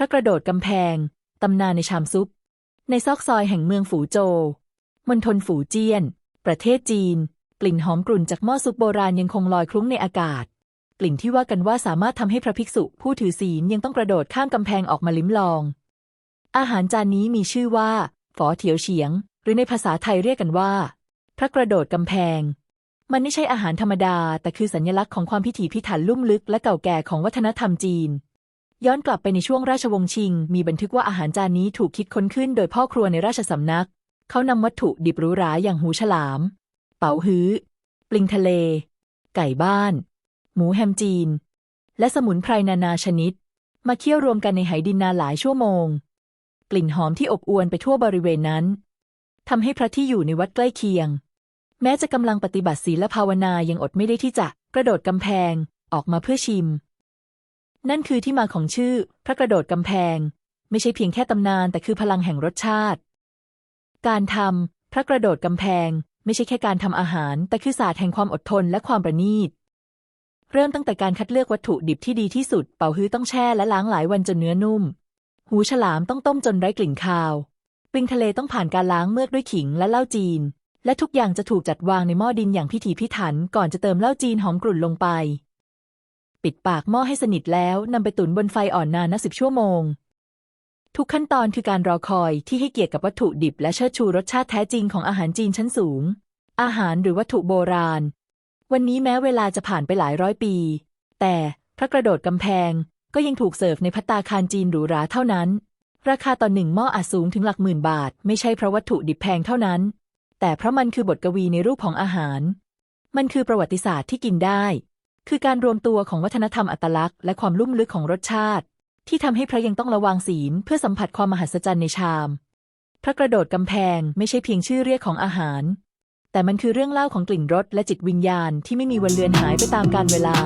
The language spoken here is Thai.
ระกระโดดกำแพง ตำนานในชามซุป ในซอกซอยแห่งเมืองฝูโจวมณฑลฝูเจี้ยน ประเทศจีน กลิ่นหอมกรุ่นจากหม้อซุปโบราณยังคงลอยคลุ้งในอากาศ กลิ่นที่ว่ากันว่าสามารถทำให้พระภิกษุผู้ถือศีลยังต้องกระโดดข้ามกำแพงออกมาลิ้มลอง อาหารจานนี้มีชื่อว่าฝอเถียวเฉียง หรือในภาษาไทยเรียกกันว่า พระกระโดดกำแพง มันไม่ใช่อาหารธรรมดา แต่คือสัญลักษณ์ของความพิถีพิถันลุ่มลึกและเก่าแก่ของวัฒนธรรมจีน ย้อนกลับไปในช่วงราชวงศ์ชิง มีบันทึกว่าอาหารจานนี้ถูกคิดค้นขึ้นโดยพ่อครัวในราชสำนัก เขานำวัตถุดิบหรูหราอย่างหูฉลาม เป๋าฮื้อ ปลิงทะเล ไก่บ้าน หมูแฮมจีน และสมุนไพรนานาชนิด มาเคี่ยวรวมกันในไหดินนานหลายชั่วโมง กลิ่นหอมที่อบอวลไปทั่วบริเวณนั้นทำให้พระที่อยู่ในวัดใกล้เคียง แม้จะกำลังปฏิบัติศีลภาวนายังอดไม่ได้ที่จะกระโดดกำแพงออกมาเพื่อชิม นั่นคือที่มาของชื่อ พระกระโดดกำแพง ไม่ใช่เพียงแค่ตำนานแต่คือพลังแห่งรสชาติ การทำพระกระโดดกำแพง ไม่ใช่แค่การทำอาหาร แต่คือศาสตร์แห่งความอดทนและความประณีต เริ่มตั้งแต่การคัดเลือกวัตถุดิบที่ดีที่สุด เป่าฮื้อต้องแช่และล้างหลายวันจนเนื้อนุ่ม หูฉลามต้องต้มจนไร้กลิ่นคาวปลิงทะเลต้องผ่านการล้างเมือกด้วยขิงและเหล้าจีน และทุกอย่างจะถูกจัดวางในหม้อดินอย่างพิถีพิถันก่อนจะเติมเหล้าจีนหอมกรุ่นลงไป ปิดปากหม้อให้สนิทแล้วนำไปตุ๋นบนไฟอ่อนนานนับสิบชั่วโมง ทุกขั้นตอนคือการรอคอยที่ให้เกียรติกับวัตถุดิบ และเชิดชูรสชาติแท้จริงของอาหารจีนชั้นสูง อาหารหรือวัตถุโบราณ วันนี้แม้เวลาจะผ่านไปหลายร้อยปี แต่พระกระโดดกำแพงก็ยังถูกเสิร์ฟในพัตตาคารจีนหรูหราเท่านั้น ราคาต่อหนึ่งหม้ออาจสูงถึงหลักหมื่นบาท ไม่ใช่เพราะวัตถุดิบแพงเท่านั้น แต่เพราะมันคือบทกวีในรูปของอาหาร มันคือประวัติศาสตร์ที่กินได้ คือการรวมตัวของวัฒนธรรมอัตลักษณ์และความลุ่มลึกของรสชาติ ที่ทำให้พระยังต้องระวังศีลเพื่อสัมผัสความมหัศจรรย์ในชาม พระกระโดดกำแพงไม่ใช่เพียงชื่อเรียกของอาหาร แต่มันคือเรื่องเล่าของกลิ่นรสและจิตวิญญาณที่ไม่มีวันเลือนหายไปตามกาลเวลา